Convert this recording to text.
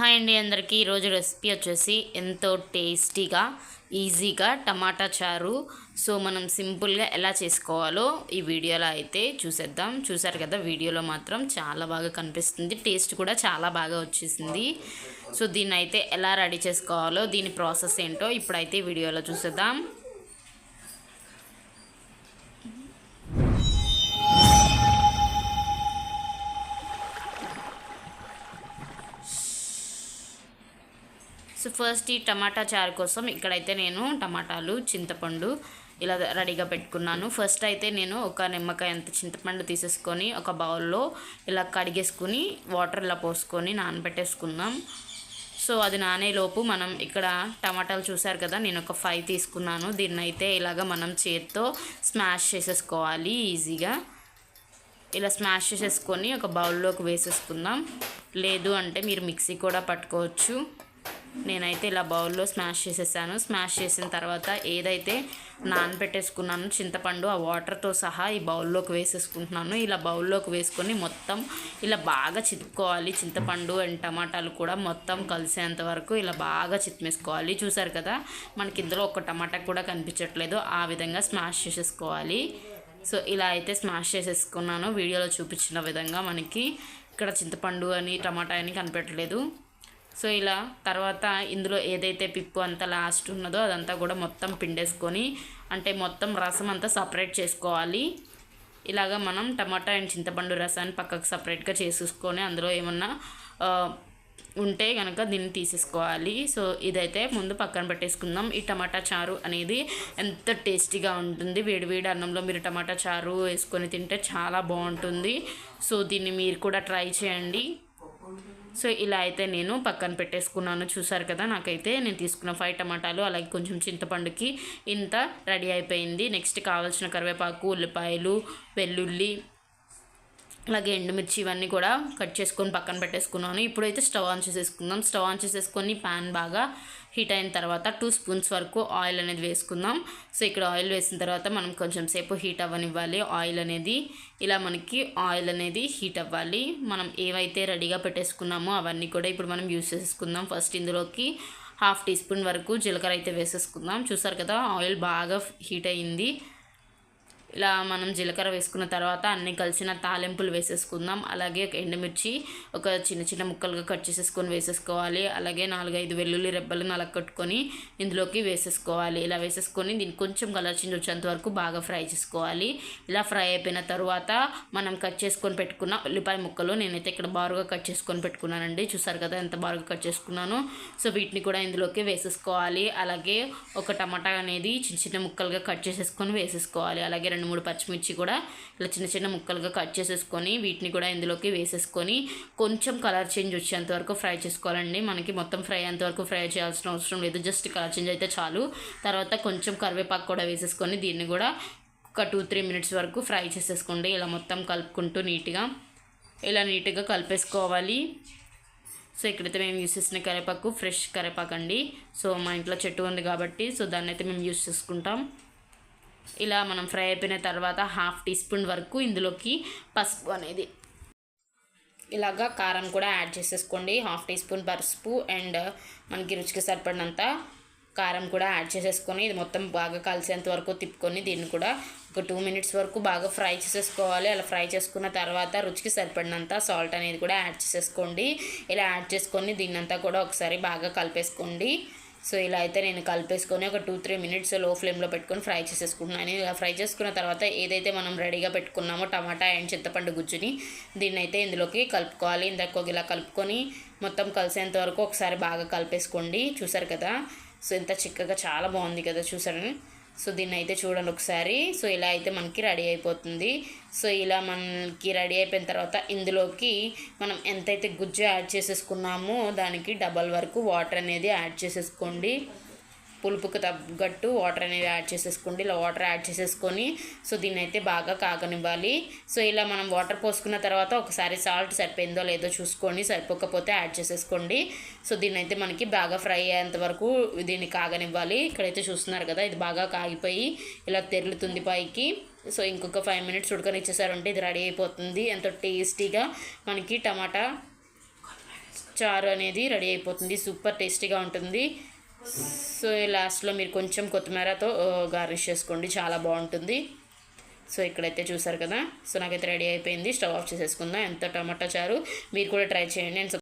Hi అండి అందరికీ. ఈరోజు రెసిపీ వచ్చేసి ఎంతో టేస్టీగా ఈజీగా టమాటా చారు. సో మనం సింపుల్గా ఎలా చేసుకోవాలో ఈ వీడియోలో అయితే చూసేద్దాం. చూసారు కదా వీడియోలో మాత్రం చాలా బాగా కనిపిస్తుంది. టేస్ట్ కూడా చాలా బాగా వచ్చేసింది. సో దీన్ని అయితే ఎలా రెడీ చేసుకోవాలో దీని ప్రాసెస్ ఏంటో ఇప్పుడైతే వీడియోలో చూసేద్దాం. సో ఫస్ట్ ఈ టమాటా చారు కోసం ఇక్కడైతే నేను టమాటాలు చింతపండు ఇలా రెడీగా పెట్టుకున్నాను. ఫస్ట్ అయితే నేను ఒక నిమ్మకాయ అంత చింతపండు తీసేసుకొని ఒక బౌల్లో ఇలా కడిగేసుకుని వాటర్ ఇలా పోసుకొని నానబెట్టేసుకుందాం. సో అది నానేలోపు మనం ఇక్కడ టమాటాలు చూసారు కదా నేను ఒక ఫైవ్ తీసుకున్నాను. దీన్ని అయితే ఇలాగ మనం చేత్తో స్మాష్ చేసేసుకోవాలి ఈజీగా. ఇలా స్మాష్ చేసేసుకొని ఒక బౌల్లోకి వేసేసుకుందాం. లేదు అంటే మీరు మిక్సీ కూడా పట్టుకోవచ్చు. నేనైతే ఇలా బౌల్లో స్మాష్ చేసేసాను. స్మాష్ చేసిన తర్వాత ఏదైతే నానబెట్టేసుకున్నాను చింతపండు ఆ వాటర్తో సహా ఈ బౌల్లోకి వేసేసుకుంటున్నాను. ఇలా బౌల్లోకి వేసుకొని మొత్తం ఇలా బాగా చితుక్కోవాలి. చింతపండు అండ్ టమాటాలు కూడా మొత్తం కలిసేంత వరకు ఇలా బాగా చిత్మేసుకోవాలి. చూసారు కదా మనకి ఇందులో ఒక టమాటా కూడా కనిపించట్లేదు. ఆ విధంగా స్మాష్ చేసేసుకోవాలి. సో ఇలా అయితే స్మాష్ చేసేసుకున్నాను. వీడియోలో చూపించిన విధంగా మనకి ఇక్కడ చింతపండు అని టమాటా అని కనిపెట్టలేదు. సో ఇలా తర్వాత ఇందులో ఏదైతే పిప్పు అంతా లాస్ట్ ఉన్నదో అదంతా కూడా మొత్తం పిండేసుకొని అంటే మొత్తం రసం అంతా సపరేట్ చేసుకోవాలి. ఇలాగా మనం టమాటా అండ్ చింతపండు రసాన్ని పక్కకు సపరేట్గా చేసేసుకొని అందులో ఏమన్నా ఉంటే కనుక దీన్ని తీసేసుకోవాలి. సో ఇదైతే ముందు పక్కన పెట్టేసుకుందాం. ఈ టమాటా చారు అనేది ఎంత టేస్టీగా ఉంటుంది. వేడివేడి అన్నంలో మీరు టమాటా చారు వేసుకొని తింటే చాలా బాగుంటుంది. సో దీన్ని మీరు కూడా ట్రై చేయండి. సో ఇలా అయితే నేను పక్కన పెట్టేసుకున్నాను. చూసారు కదా నాకైతే నేను తీసుకున్న ఫైవ్ టమాటాలు అలాగే కొంచెం చింతపండుకి ఇంత రెడీ అయిపోయింది. నెక్స్ట్ కావాల్సిన కరివేపాకు ఉల్లిపాయలు వెల్లుల్లి అలాగే ఎండుమిర్చి ఇవన్నీ కూడా కట్ చేసుకొని పక్కన పెట్టేసుకున్నాను. ఇప్పుడైతే స్టవ్ ఆన్ చేసేసుకుందాం. స్టవ్ ఆన్ చేసేసుకొని ప్యాన్ బాగా హీట్ అయిన తర్వాత టూ స్పూన్స్ వరకు ఆయిల్ అనేది వేసుకుందాం. సో ఇక్కడ ఆయిల్ వేసిన తర్వాత మనం కొంచెం సేపు హీట్ అవ్వనివ్వాలి. ఆయిల్ అనేది ఇలా మనకి ఆయిల్ అనేది హీట్ అవ్వాలి. మనం ఏవైతే రెడీగా పెట్టేసుకున్నామో అవన్నీ కూడా ఇప్పుడు మనం యూస్ చేసుకుందాం. ఫస్ట్ ఇందులోకి హాఫ్ టీ స్పూన్ వరకు జీలకర్ర అయితే వేసేసుకుందాం. చూసారు కదా ఆయిల్ బాగా హీట్ అయ్యింది ఇలా మనం జీలకర్ర వేసుకున్న తర్వాత అన్నీ కలిసిన తాలింపులు వేసేసుకుందాం. అలాగే ఒక ఎండుమిర్చి ఒక చిన్న చిన్న ముక్కలుగా కట్ చేసేసుకొని వేసేసుకోవాలి. అలాగే నాలుగైదు వెల్లుల్లి రెబ్బలు కట్టుకొని ఇందులోకి వేసేసుకోవాలి. ఇలా వేసేసుకొని దీన్ని కొంచెం కలర్ చేంజ్ వచ్చేంత వరకు బాగా ఫ్రై చేసుకోవాలి. ఇలా ఫ్రై అయిపోయిన తర్వాత మనం కట్ చేసుకొని పెట్టుకున్న ఉల్లిపాయ ముక్కలు నేనైతే ఇక్కడ బారుగా కట్ చేసుకొని పెట్టుకున్నానండి. చూసారు కదా ఎంత బారుగా కట్ చేసుకున్నాను. సో వీటిని కూడా ఇందులోకి వేసేసుకోవాలి. అలాగే ఒక టమాటా అనేది చిన్న చిన్న ముక్కలుగా కట్ చేసేసుకొని వేసేసుకోవాలి. అలాగే రెండు మూడు పచ్చిమిర్చి కూడా ఇలా చిన్న చిన్న ముక్కలుగా కట్ చేసేసుకొని వీటిని కూడా ఇందులోకి వేసేసుకొని కొంచెం కలర్ చేంజ్ వచ్చేంత వరకు ఫ్రై చేసుకోవాలండి. మనకి మొత్తం ఫ్రై అంతవరకు వరకు ఫ్రై చేయాల్సిన అవసరం లేదు. జస్ట్ కలర్ చేంజ్ అయితే చాలు. తర్వాత కొంచెం కరివేపాకు కూడా వేసేసుకొని దీన్ని కూడా ఒక టూ త్రీ మినిట్స్ వరకు ఫ్రై చేసేసుకోండి. ఇలా మొత్తం కలుపుకుంటూ నీట్గా ఇలా నీట్గా కలిపేసుకోవాలి. సో ఇక్కడైతే మేము యూస్ చేసిన కరివేపాకు ఫ్రెష్ కరివేపాకు అండి సో మా ఇంట్లో చెట్టు ఉంది కాబట్టి సో దాన్ని అయితే మేము యూస్ చేసుకుంటాం. ఇలా మనం ఫ్రై అయిపోయిన తర్వాత హాఫ్ టీ స్పూన్ వరకు ఇందులోకి పసుపు అనేది. ఇలాగా కారం కూడా యాడ్ చేసేసుకోండి. హాఫ్ టీ స్పూన్ పసుపు అండ్ మనకి రుచికి సరిపడినంత కారం కూడా యాడ్ చేసేసుకొని ఇది మొత్తం బాగా కలిసేంత వరకు తిప్పుకొని దీన్ని కూడా ఒక టూ మినిట్స్ వరకు బాగా ఫ్రై చేసేసుకోవాలి. అలా ఫ్రై చేసుకున్న తర్వాత రుచికి సరిపడినంత సాల్ట్ అనేది కూడా యాడ్ చేసేసుకోండి. ఇలా యాడ్ చేసుకొని దీన్నంతా కూడా ఒకసారి బాగా కలిపేసుకోండి. సో ఇలా అయితే నేను కలిపేసుకొని ఒక టూ త్రీ మినిట్స్లో ఫ్లేమ్లో పెట్టుకొని ఫ్రై చేసేసుకుంటున్నాను ఇలా ఫ్రై చేసుకున్న తర్వాత ఏదైతే మనం రెడీగా పెట్టుకున్నామో టమాటా అండ్ చింతపండు గుజ్జుని దీన్ని అయితే ఇందులోకి కలుపుకోవాలి. ఇందాక ఇలా కలుపుకొని మొత్తం కలిసేంత వరకు ఒకసారి బాగా కలిపేసుకోండి. చూసారు కదా? సో ఇంత చిక్కగా చాలా బాగుంది కదా చూసారని సో దీన్ని అయితే చూడండి ఒకసారి. సో ఇలా అయితే మనకి రెడీ అయిపోతుంది. సో ఇలా మనకి రెడీ అయిపోయిన తర్వాత ఇందులోకి మనం ఎంతైతే గుజ్జు యాడ్ చేసేసుకున్నామో దానికి డబల్ వరకు వాటర్ అనేది యాడ్ చేసేసుకోండి. పులుపుకి తగ్గట్టు వాటర్ అనేది యాడ్ చేసేసుకోండి. ఇలా వాటర్ యాడ్ చేసేసుకొని సో దీన్ని అయితే బాగా కాగనివ్వాలి. సో ఇలా మనం వాటర్ పోసుకున్న తర్వాత ఒకసారి సాల్ట్ సరిపోయిందో లేదో చూసుకొని సరిపోకపోతే యాడ్ చేసేసుకోండి. సో దీన్ని అయితే మనకి బాగా ఫ్రై అయ్యేంత వరకు దీన్ని కాగనివ్వాలి. ఇక్కడైతే చూస్తున్నారు కదా ఇది బాగా కాగిపోయి ఇలా తెరులుతుంది పైకి. సో ఇంకొక ఫైవ్ మినిట్స్ ఉడకనిచ్చేసారంటే ఇది రెడీ అయిపోతుంది. ఎంతో టేస్టీగా మనకి టమాటా చారు అనేది రెడీ అయిపోతుంది. సూపర్ టేస్టీగా ఉంటుంది. సో లాస్ట్లో మీరు కొంచెం కొత్తిమీరతో గార్నిష్ చేసుకోండి. చాలా బాగుంటుంది. సో ఇక్కడైతే చూసారు కదా? సో నాకైతే రెడీ అయిపోయింది. స్టవ్ ఆఫ్ చేసేసుకుందాం. ఎంత టమాటా చారు? మీరు కూడా ట్రై చేయండి. అండ్